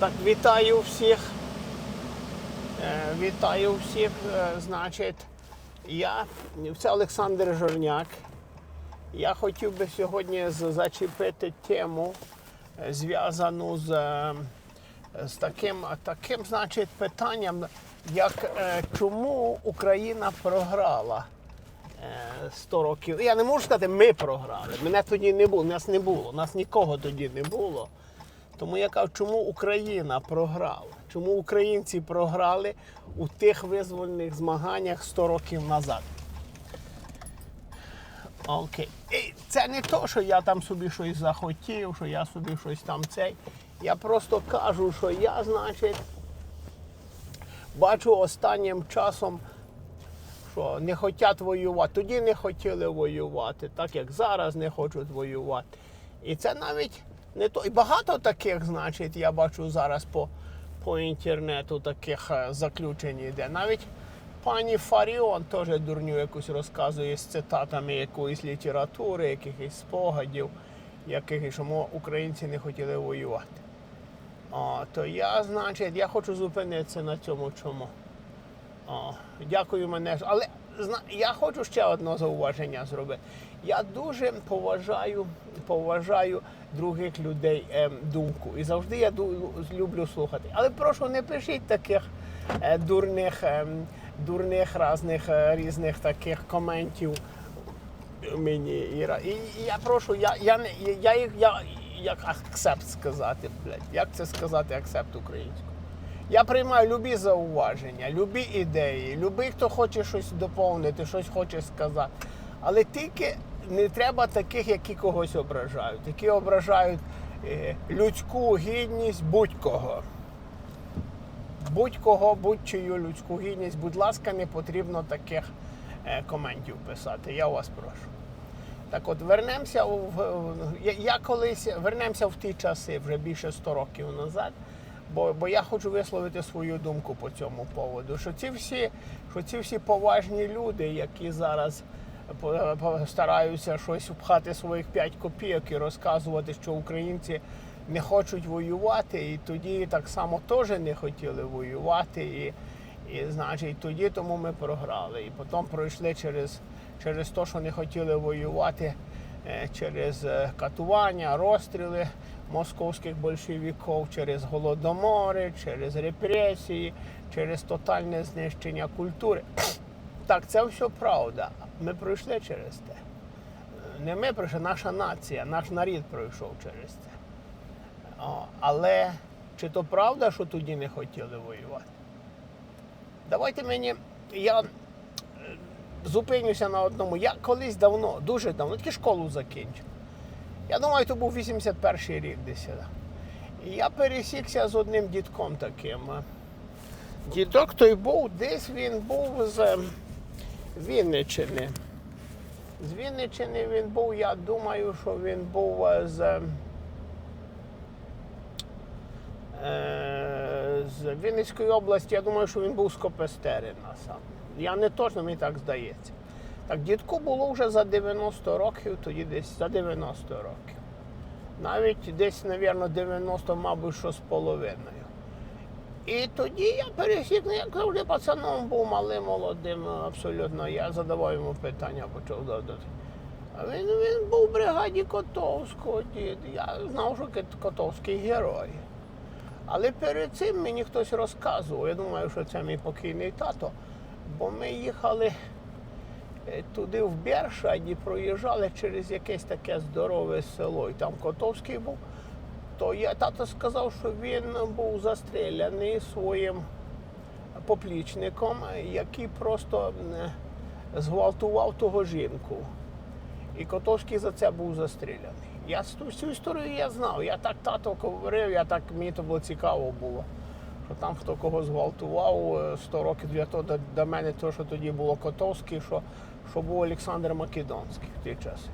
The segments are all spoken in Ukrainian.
Так, вітаю всіх. Е, Вітаю всіх. Е, Значить, я це Олександр Жорняк. Я хотів би сьогодні зачепити тему, е, зв'язану з, з таким, таким значить, питанням, як чому Україна програла е, 100 років. Я не можу сказати, ми програли. Мене тоді не було, нас не було, нас нікого тоді не було. Тому я кажу, чому Україна програла? Чому українці програли у тих визвольних змаганнях 100 років назад? Окей. І це не то, що я там собі щось захотів, що я собі щось там цей. Я просто кажу, що я, значить, бачу останнім часом, що не хочуть воювати. Тоді не хотіли воювати, так як зараз не хочуть воювати. І це навіть не то. І багато таких, значить, я бачу зараз по, по інтернету таких е, заключень йде. Навіть пані Фаріон теж дурню якусь розказує з цитатами якоїсь літератури, якихось спогадів, яких, що українці не хотіли воювати. О, то я, значить, я хочу зупинитися на цьому чому. О, дякую мене. Але я хочу ще одне зауваження зробити. Я дуже поважаю, поважаю других людей ем, думку. І завжди я люблю слухати. Але прошу, не пишіть таких е, дурних, ем, дурних разних, е, різних таких коментів мені. І, і, я прошу, я, я, не- я, їх- я, як акцепт сказати, блядь, як це сказати акцепт українською? Я приймаю любі зауваження, любі ідеї, любий, хто хоче щось доповнити, щось хоче сказати. Але тільки не треба таких, які когось ображають, які ображають е, людську гідність будь-кого. Будь-кого, будь-чию людську гідність, будь ласка, не потрібно таких е, коментів писати. Я вас прошу. Так от вернемося в, я, колись вернемося в ті часи, вже більше 100 років назад. Бо, бо я хочу висловити свою думку по цьому поводу. Що ці всі, що ці всі поважні люди, які зараз стараються щось впхати своїх 5 копійок і розказувати, що українці не хочуть воювати, і тоді так само теж не хотіли воювати. І, і значить, тоді тому ми програли. І потім пройшли через, через те, що не хотіли воювати, е, через е, катування, розстріли московських большевиків, через голодомори, через репресії, через тотальне знищення культури. Так, це все правда. Ми пройшли через те. Не ми пройшли, наша нація, наш нарід пройшов через це. Але чи то правда, що тоді не хотіли воювати? Давайте мені. Я е, зупинюся на одному. Я колись давно, дуже давно, тільки школу закінчив. Я думаю, то був 81 рік десь. Я пересікся з одним дідком таким. Дідок той був, десь він був з е, Вінниччини. З Вінниччини він був, я думаю, що він був е, з. е, З Вінницької області, я думаю, що він був з Копестерина сам. Я не точно, мені так здається. Так, дідку було вже за 90 років, тоді десь за 90 років. Навіть десь, мабуть, 90, мабуть, що з половиною. І тоді я пересік, ну, як завжди пацаном був малим, молодим, абсолютно. Я задавав йому питання, почав задати. А він, він був в бригаді Котовського, дід. Я знав, що Котовський герой. Але перед цим мені хтось розказував, я думаю, що це мій покійний тато, бо ми їхали е, туди в Бершадь і проїжджали через якесь таке здорове село. І там Котовський був. То я тато сказав, що він був застріляний своїм поплічником, який просто зґвалтував того жінку. І Котовський за це був застріляний. Я всю історію я знав. Я так тато говорив, я так мені то було цікаво було. Що там хто кого зґвалтував е, 100 років для того до мене, то, що тоді було Котовський, що, що був Олександр Македонський в ті часи.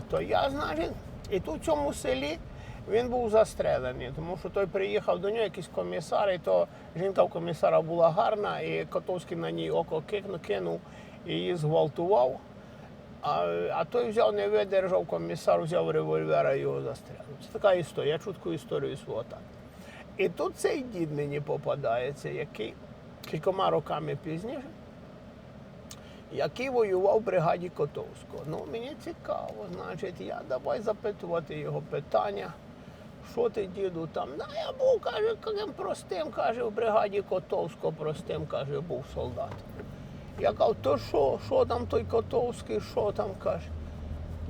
То я, значить, і тут в цьому селі він був застрелений, тому що той приїхав до нього якийсь комісар, і то жінка в комісара була гарна, і Котовський на ній око кинув і її зґвалтував. А, а той взяв, не видержав, комісар взяв револьвера і його застрелив. Це така історія. Я чутку історію свого тата. І тут цей дід мені попадається, який кількома роками пізніше, який воював в бригаді Котовського. Ну, мені цікаво, значить, я давай запитувати його питання. Що ти, діду, там? Да, я був, каже, простим, каже, в бригаді Котовського простим, каже, був солдат. Я кажу, то що, що там той Котовський, що там каже?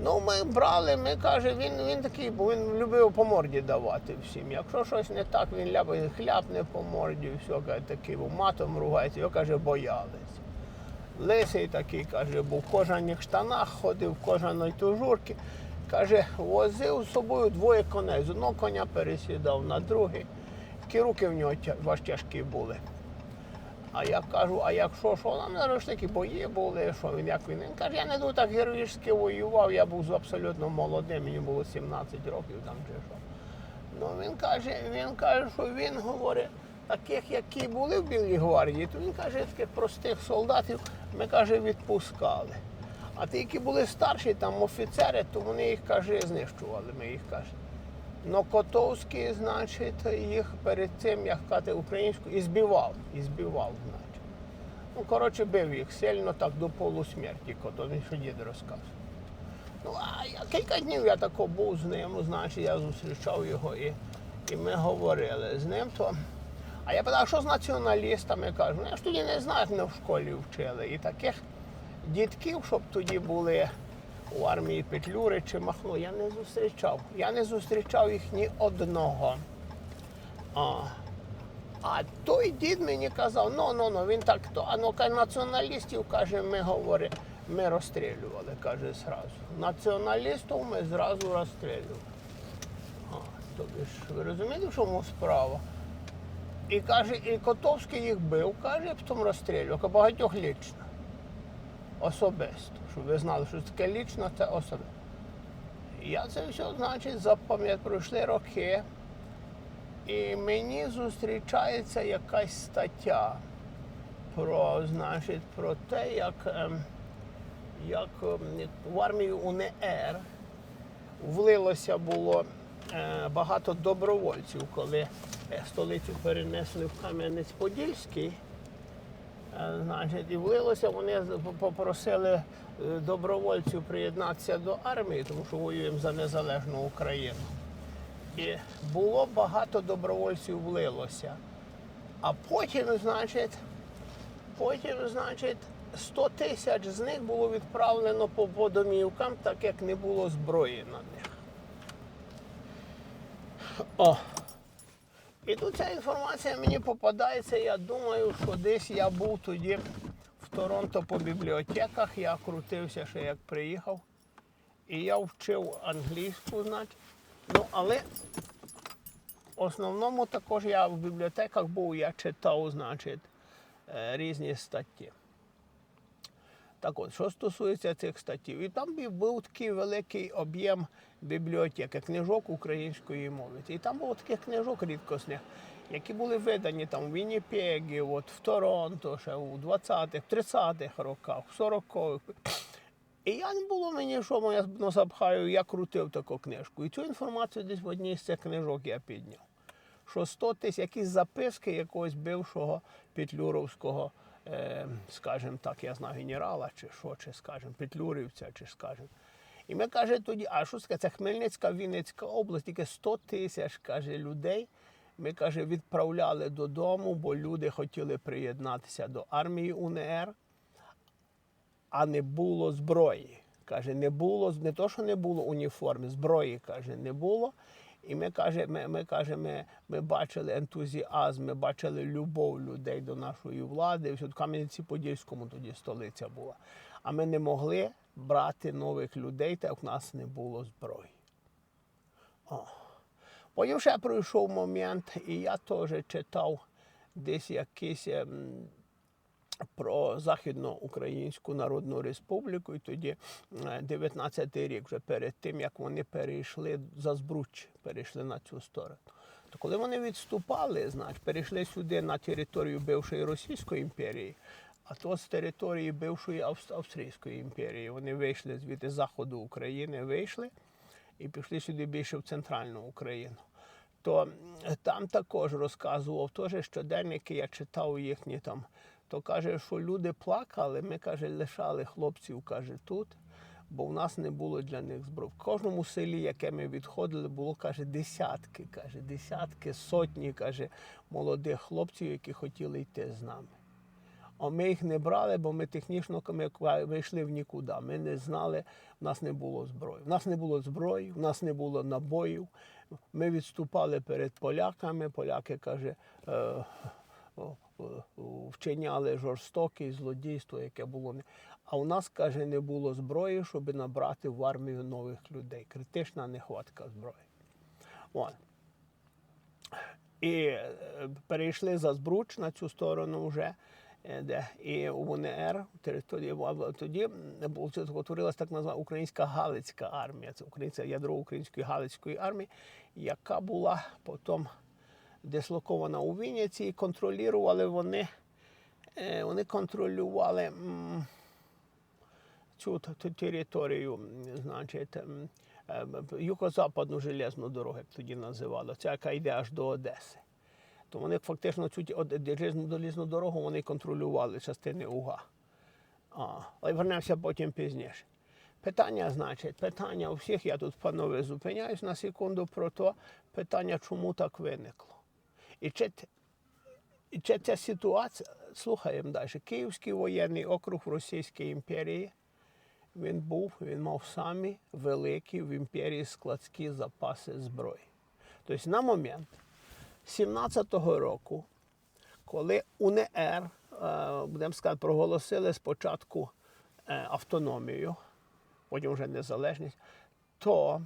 Ну, ми брали, ми каже, він, він такий, бо він любив по морді давати всім. Якщо щось не так, він ляпає, хляпне по морді, все, каже, такий, був, матом ругається, його каже, боялись. Лисий такий, каже, був в штанах, ходив в кожаної тужурки. Каже, возив з собою двоє коней. З одного коня пересідав на другий. Такі руки в нього тя- тяжкі були. А я кажу, а якщо що, нам такі бої були, що він як він. Він каже, я не дуже так героїчно воював, я був абсолютно молодим, мені було 17 років там чи що. Ну він каже, він каже, що він говорить, таких, які були в Білій гвардії, то він каже, таких простих солдатів ми каже, відпускали. А ті, які були старші, там офіцери, то вони їх каже, знищували. Ми їх каже. Но Котовський, значить, їх перед цим, як казати українською, і збивав, і збивав, значить. Ну, коротше, бив їх сильно так до полусмерті, Котовський, що дід розказував. Ну, а я кілька днів я тако був з ним, значить, я зустрічав його і, і ми говорили з ним. То... А я питав, що з націоналістами кажу, ну я ж тоді не знаю, як мене в школі вчили. І таких дітків, щоб тоді були у армії Петлюри чи Махно, я не зустрічав. Я не зустрічав їх ні одного. А, а той дід мені казав, ну, ну, ну, він так то. А ну націоналістів, каже, ми говорить, ми розстрілювали, каже, зразу. Націоналістів ми зразу розстрілювали. А, тобі ж ви розумієте, в чому справа? І каже, і Котовський їх бив, каже, потім розстрілював, а багатьох лічно. Особисто. Щоб ви знали, що таке лічно, це особисто. Я це все, значить, запам'ятав, пройшли роки. І мені зустрічається якась стаття про, значить, про те, як, ем, як ем, в армію УНР влилося було е, багато добровольців, коли е, столицю перенесли в Кам'янець-Подільський. Е, Значить, і влилося, вони попросили е, добровольців приєднатися до армії, тому що воюємо за незалежну Україну. І було багато добровольців влилося. А потім, значить, потім, значить, 100 тисяч з них було відправлено по, домівкам, так як не було зброї на них. О. І тут ця інформація мені попадається. Я думаю, що десь я був тоді в Торонто по бібліотеках, я крутився ще як приїхав. І я вчив англійську, значить. Ну, але в основному також я в бібліотеках був, я читав, значить, е, різні статті. Так от, що стосується цих статтів, і там був такий великий об'єм бібліотеки, книжок української мови. І там було таких книжок рідкісних, які були видані там в Вінніпегі, от в Торонто, ще у 20-х, 30-х роках, в 40-х. І я не було мені, що моя носа пхаю, я крутив таку книжку. І цю інформацію десь в одній з цих книжок я підняв. Що 100 тисяч, якісь записки якогось бившого петлюровського, е, скажімо так, я знаю, генерала, чи що, чи скажімо, петлюрівця, чи скажімо. І ми каже тоді, а що? Це Хмельницька, Вінницька область, тільки 100 тисяч каже, людей. Ми каже, відправляли додому, бо люди хотіли приєднатися до армії УНР а не було зброї. Каже, не було, не то, що не було уніформи, зброї, каже, не було. І ми каже, ми, ми, каже, ми, ми бачили ентузіазм, ми бачили любов людей до нашої влади. Все, в Кам'янці-Подільському тоді столиця була. А ми не могли брати нових людей, так як в нас не було зброї. О. Потім ще пройшов момент, і я теж читав десь якийсь. Про Західноукраїнську Народну Республіку, і тоді е, 19-й рік, вже перед тим, як вони перейшли за Збруч, перейшли на цю сторону. То коли вони відступали, значить, перейшли сюди на територію бившої Російської імперії, а то з території бившої Австрійської імперії. Вони вийшли звідти з заходу України, вийшли і пішли сюди більше в центральну Україну. то там також розказував, теж щоденники, я читав їхні там. То каже, що люди плакали, ми каже, лишали хлопців, каже, тут, бо в нас не було для них зброї. В кожному селі, яке ми відходили, було каже, десятки, каже, десятки, сотні, каже, молодих хлопців, які хотіли йти з нами. А ми їх не брали, бо ми технічно ми вийшли в нікуди. Ми не знали, в нас не було зброї. В нас не було зброї, в нас не було набоїв. Ми відступали перед поляками. Поляки каже, е, вчиняли жорстокість, злодійство, яке було. А у нас, каже, не було зброї, щоб набрати в армію нових людей. Критична нехватка зброї. От. І е, перейшли за Збруч на цю сторону вже. е, Де і УНР території тоді утворилася так назва Українська Галицька армія. Це українське ядро Української Галицької армії, яка була потім дислокована у Вінниці і контролювали вони, е, вони контролювали цю територію, значить, е, юго-западну железну дорогу, як тоді називали, ця, яка йде аж до Одеси. То вони фактично цю железну дорогу вони контролювали частини УГА. А, але вернемося потім пізніше. Питання, значить, питання у всіх, я тут, панове, зупиняюсь на секунду про то, питання, чому так виникло. І чи, і чи ця ситуація, слухаємо далі, Київський воєнний округ в Російській імперії, він був, він мав самі великі в імперії складські запаси зброї. Тобто на момент 17-го року, коли УНР, е, будемо сказати, проголосили спочатку е, автономію, потім вже незалежність, то,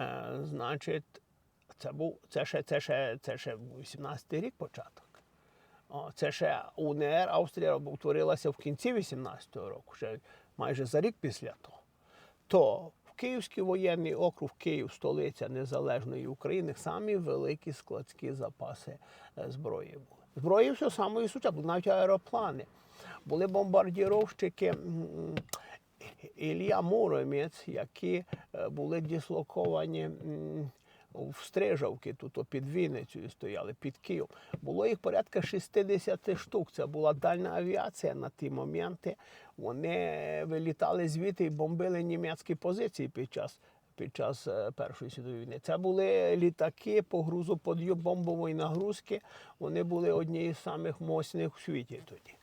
е, значить, це був це ще, це ще, це ще 18-й рік початок. Це ще УНР, Австрія утворилася в кінці 18-го року, ще майже за рік після того. То в Київський воєнний округ, Київ, столиця Незалежної України, самі великі складські запаси е, зброї були. Зброї все самої сучасної, були навіть аероплани. Були бомбардіровщики Ілля Муромець, які е, були дислоковані в Стрижавки, тут під Вінницею стояли, під Києвом. Було їх порядка 60 штук. Це була дальня авіація на ті моменти. Вони вилітали звідти і бомбили німецькі позиції під час. Під час е, Першої світової війни це були літаки по грузу бомбової нагрузки. Вони були одні з самих моцних у світі тоді.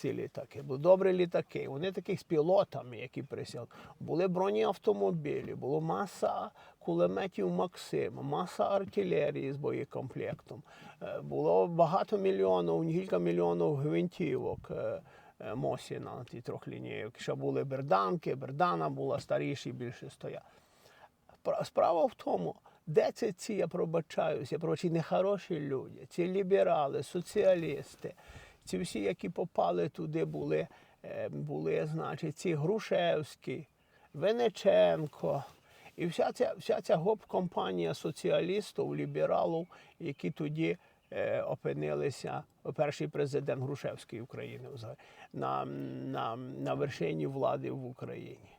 Ці літаки. Були добрі літаки. Вони такі з пілотами, які присяли. Були бронеавтомобілі, було маса кулеметів Максим, маса артилерії з боєкомплектом. Е, Було багато мільйонів, кілька мільйонів гвинтівок. е, е, Мосіна на ті трьохлінійки. Ще були берданки, бердана була старіші, більше стояла. Справа в тому, де це ці, я пробачаюся, я пробачаю, нехороші люди, ці ліберали, соціалісти, ці всі, які попали туди, були, е, були значить, ці Грушевські, Венеченко. І вся ця, вся ця гоп-компанія соціалістів, лібералів, які тоді е, опинилися, перший президент Грушевської України взагалі, на, на, на вершині влади в Україні.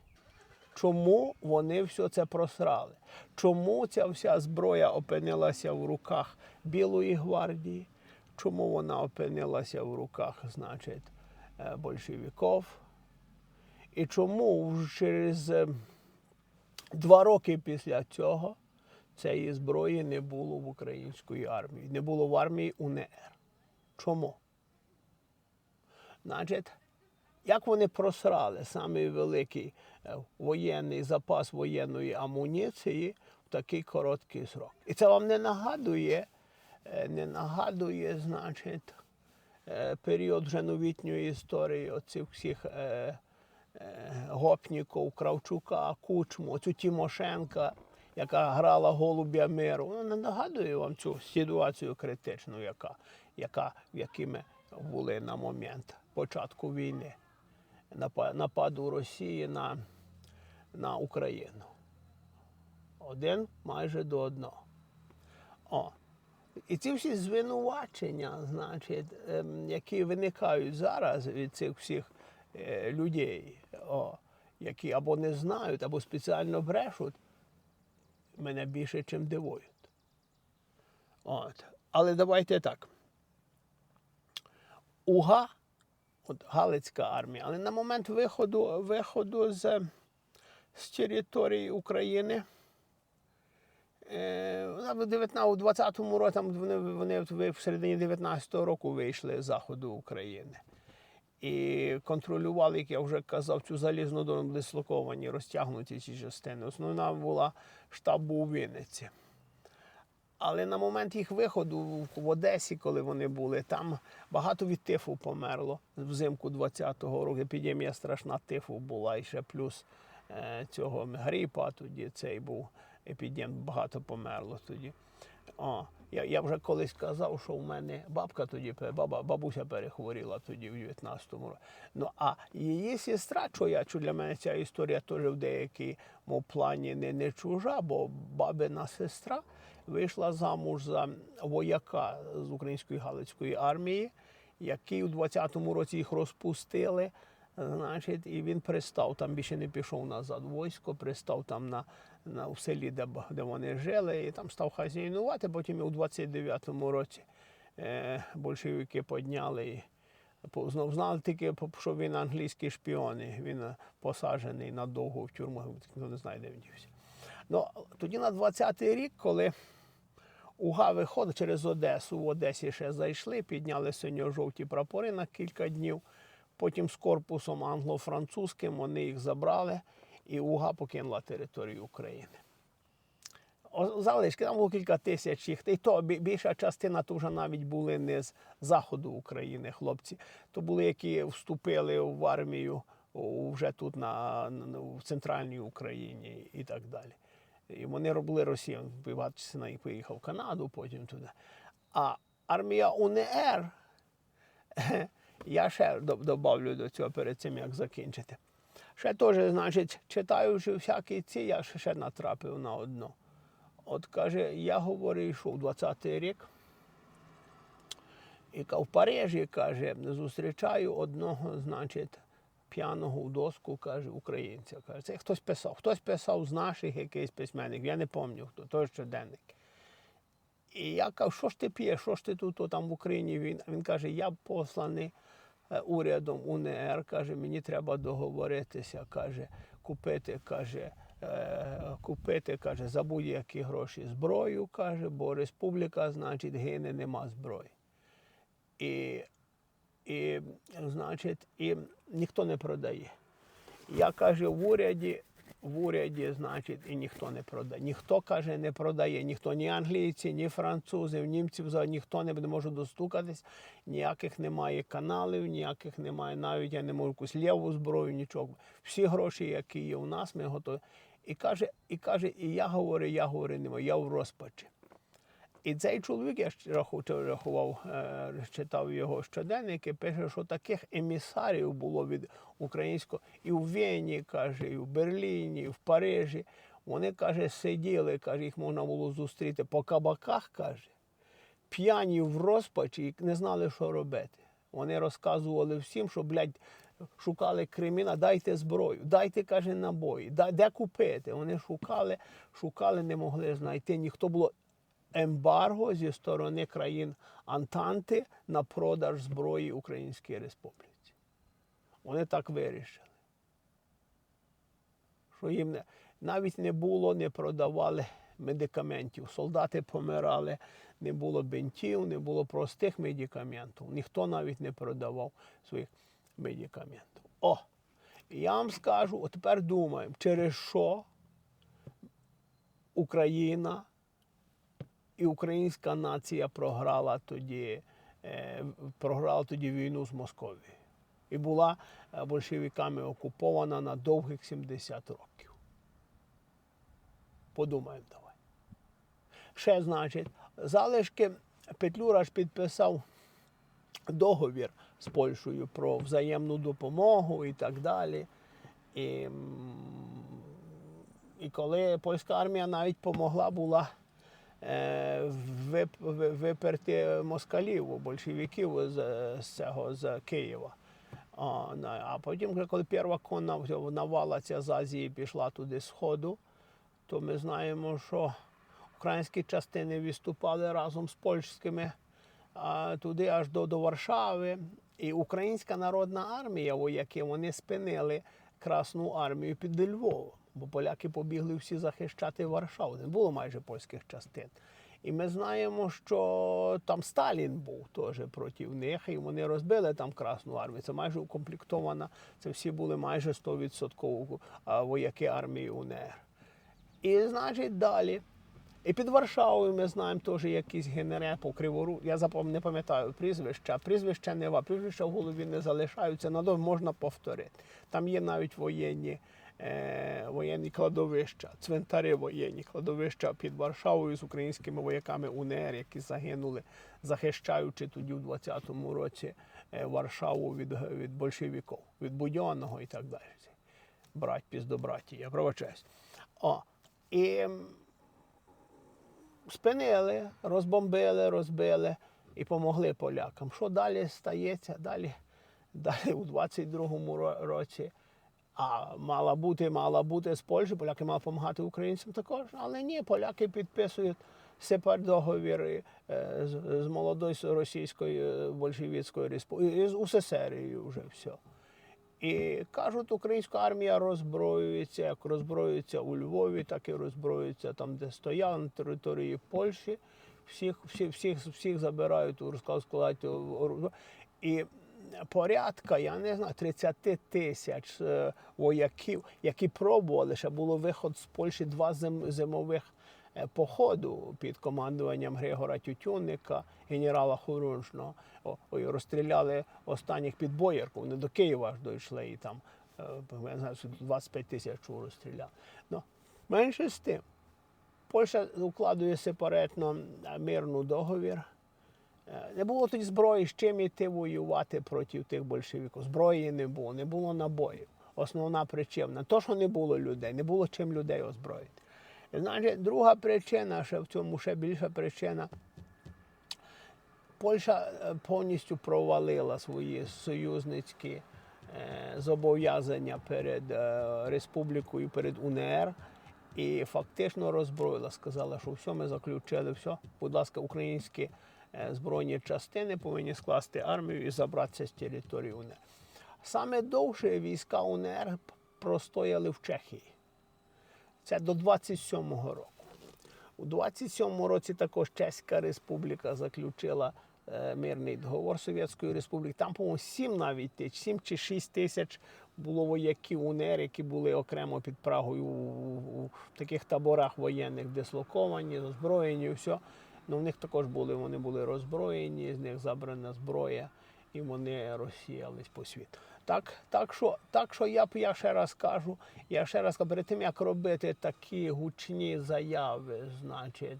Чому вони все це просрали? Чому ця вся зброя опинилася в руках Білої гвардії? Чому вона опинилася в руках, значить, е, большевиків? І чому через е, два роки після цього цієї зброї не було в української армії, не було в армії УНР? Чому? Значить, як вони просрали самий великий е, воєнний запас воєнної амуніції в такий короткий срок. І це вам не нагадує, не нагадує, значить, е, період вже новітньої історії оцих всіх е, е, гопніків, Кравчука, Кучму, оцю Тимошенка, яка грала голубя миру. Вона не нагадує вам цю ситуацію критичну, яка, яка, в якій ми були на момент початку війни, нападу Росії на, на Україну. Один майже до одного. О. І ці всі звинувачення, значить, ем, які виникають зараз від цих всіх е, людей, о, які або не знають, або спеціально брешуть, мене більше, чим дивують. От. Але давайте так. Уга, от Галицька армія, але на момент виходу, виходу з, з території України. Е, вона в 19, у 20-му році вони, вони в- середині 19-го року вийшли з заходу України. І контролювали, як я вже казав, цю залізну дорогу дислоковані, розтягнуті ці частини. Основна була штаб у Вінниці. Але на момент їх виходу в- Одесі, коли вони були, там багато від тифу померло. Взимку 20-го року епідемія страшна тифу була, і ще плюс е, цього грипа тоді цей був епідем, багато померло тоді. О, я, я вже колись казав, що в мене бабка тоді, баба, бабуся перехворіла тоді в 19-му році. Ну, а її сестра, що я чу, для мене ця історія теж в деякому плані не, не чужа, бо бабина сестра вийшла замуж за вояка з української Галицької армії, який у 20-му році їх розпустили. Значить, і він пристав, там більше не пішов назад військо, пристав там на, в селі, де, де вони жили, і там став хазяйнувати. Потім у 29-му році е, большевики підняли і знов знали тільки, що він англійський шпіон, і він посаджений надовго в тюрму, ніхто не знає, де він дівся. Ну, тоді на 20-й рік, коли УГА виходить через Одесу, в Одесі ще зайшли, підняли синьо-жовті прапори на кілька днів. Потім з корпусом англо-французьким вони їх забрали, і УГА покинула територію України. Залишки, там було кілька тисяч їх. І то більша частина то вже навіть були не з заходу України хлопці. То були, які вступили в армію вже тут на, в центральній Україні і так далі. І вони робили Росію. Багато частина їх поїхав в Канаду, потім туди. А армія УНР, я ще до- добавлю до цього перед цим, як закінчити. Ще теж, значить, читаючи всякі ці, я ще, натрапив на одну. От каже, я говорю, йшов 20-й рік. І в Парижі, каже, зустрічаю одного, значить, п'яного в доску, каже, українця. Каже, це хтось писав. Хтось писав з наших якийсь письменник, я не пам'ятаю хто, той щоденник. І я кажу, що ж ти п'єш, що ж ти тут там в Україні? Він, він каже, я посланий урядом УНР, каже, мені треба договоритися, каже, купити, каже, е, купити, каже, за будь-які гроші зброю, каже, бо республіка, значить, гине, нема зброї. І, і, значить, і ніхто не продає. Я каже, в уряді, в уряді, значить, і ніхто не продає. Ніхто каже, не продає. Ніхто, ні англійці, ні французи, німців за ніхто не може достукатись, ніяких немає каналів, ніяких немає, навіть я не можу якусь ліву зброю, нічого. Всі гроші, які є у нас, ми готові. І каже, і каже, і я говорю, я говорю, не можу, я в розпачі. І цей чоловік, я рахував, е, читав його щоденники, пише, що таких емісарів було від українського і в Вені, каже, і в Берліні, і в Парижі. Вони, каже, сиділи, каже, їх можна було зустріти по кабаках, каже, п'яні в розпачі не знали, що робити. Вони розказували всім, що, блядь, шукали криміна, дайте зброю, дайте, каже, набої, де купити. Вони шукали, шукали, не могли знайти. Ніхто було ембарго зі сторони країн Антанти на продаж зброї Українській Республіці. Вони так вирішили. Що їм не, навіть не було, не продавали медикаментів. Солдати помирали, не було бинтів, не було простих медикаментів. Ніхто навіть не продавав своїх медикаментів. О! Я вам скажу, от тепер думаємо, через що Україна і українська нація програла тоді, е, програла тоді війну з Московією. І була е, большевиками окупована на довгих 70 років. Подумаємо давай. Ще, значить, залишки Петлюра ж підписав договір з Польщею про взаємну допомогу і так далі. І, і коли польська армія навіть помогла була виперти москалів, большевиків з, цього з Києва. А, потім, коли перша конна навала з Азії пішла туди з Сходу, то ми знаємо, що українські частини відступали разом з польськими туди аж до, до Варшави. І Українська народна армія, вояки, вони спинили Красну армію під Львовом, бо поляки побігли всі захищати Варшаву. Не було майже польських частин. І ми знаємо, що там Сталін був теж проти них, і вони розбили там Красну армію. Це майже укомплектована. Це всі були майже 100% вояки армії УНР. І значить далі. І під Варшавою ми знаємо теж якийсь генерал по Кривору. Я запам... не пам'ятаю прізвища. Прізвища не ва, прізвища в голові не залишаються. Надовго можна повторити. Там є навіть воєнні. Воєнні кладовища, цвинтари воєнні кладовища під Варшавою з українськими вояками УНР, які загинули, захищаючи тоді в 20-му році е, Варшаву від, від большевиків, від Будьонного і так далі. Брать піздобраті, я пробачаюсь. О, і спинили, розбомбили, розбили і помогли полякам. Що далі стається? Далі, далі у 22-му ро- році. А мала бути, мала бути з Польщі, поляки мали допомагати українцям також. Але ні, поляки підписують сепар договір е, з, з молодою російською е, большевицькою республікою, з УССР вже все. І кажуть, українська армія роззброюється, як роззброюється у Львові, так і роззброюється там, де стояла на території Польщі. Всіх, всіх, всіх, всіх забирають у складати і порядка, я не знаю, 30 тисяч е, вояків, які пробували, ще було виход з Польщі два зим, зимових е, походу під командуванням Григора Тютюнника, генерала Хорунжного. Розстріляли останніх під Боярку. Вони до Києва аж дійшли і там е, я знаю, 25 тисяч розстріляли. Ну, менше з тим. Польща укладує сепаратно мирний договір. Е, Не було тоді зброї, з чим йти воювати проти тих большевиків. Зброї не було, не було набоїв. Основна причина. То, що не було людей, не було чим людей озброїти. Значить, друга причина, ще в цьому ще більша причина. Польща е, повністю провалила свої союзницькі е, зобов'язання перед республікою, перед УНР. І фактично роззброїла, сказала, що все, ми заключили, все, будь ласка, українські збройні частини повинні скласти армію і забратися з території УНР. Саме довше війська УНР простояли в Чехії. Це до 27-го року. У 27-му році також Чеська Республіка заключила е, мирний договор Совєтської Республіки. Там, по-моєму, 7 навіть тисяч, 7 чи 6 тисяч було вояків УНР, які були окремо під Прагою у, у, у таких таборах воєнних дислоковані, озброєні, все. Ну, в них також були, вони були роззброєні, з них забрана зброя, і вони розсіялись по світу. Так, так, що, так що я, б- я ще раз кажу, я ще раз кажу, перед тим, як робити такі гучні заяви, значить,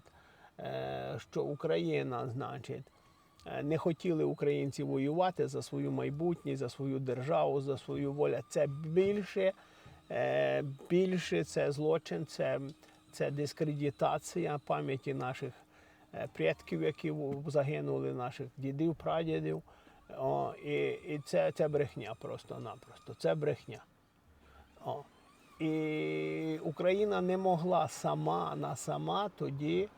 е, що Україна, значить, е, не хотіли українці воювати за свою майбутнє, за свою державу, за свою волю. Це більше, е, більше це злочин, це, це дискредитація пам'яті наших предків, які загинули, наших дідів, прадідів. О, і і це, це брехня просто-напросто. Це брехня. О. І Україна не могла сама на сама тоді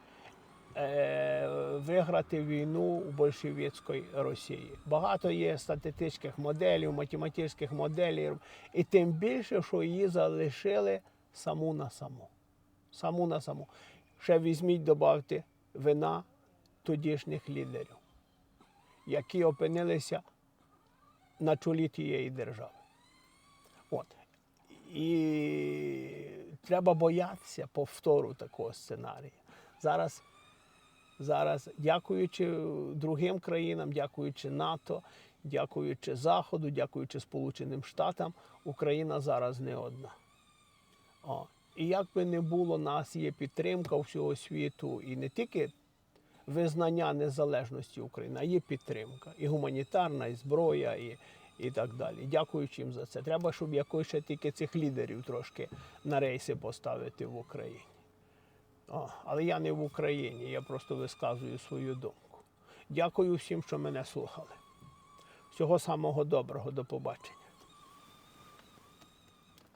е, виграти війну у большевицької Росії. Багато є статистичних моделів, математичних моделів, і тим більше, що її залишили саму на саму. Саму на саму. Ще візьміть, додавте вина тодішніх лідерів, які опинилися на чолі тієї держави. От. І треба боятися повтору такого сценарія. Зараз, зараз, дякуючи другим країнам, дякуючи НАТО, дякуючи Заходу, дякуючи Сполученим Штатам, Україна зараз не одна. О. І як би не було, нас є підтримка всього світу, і не тільки визнання незалежності України, а є підтримка. І гуманітарна, і зброя, і, і так далі. Дякуючи їм за це. Треба, щоб якось ще тільки цих лідерів трошки на рейси поставити в Україні. О, але я не в Україні, я просто висказую свою думку. Дякую всім, що мене слухали. Всього самого доброго, до побачення.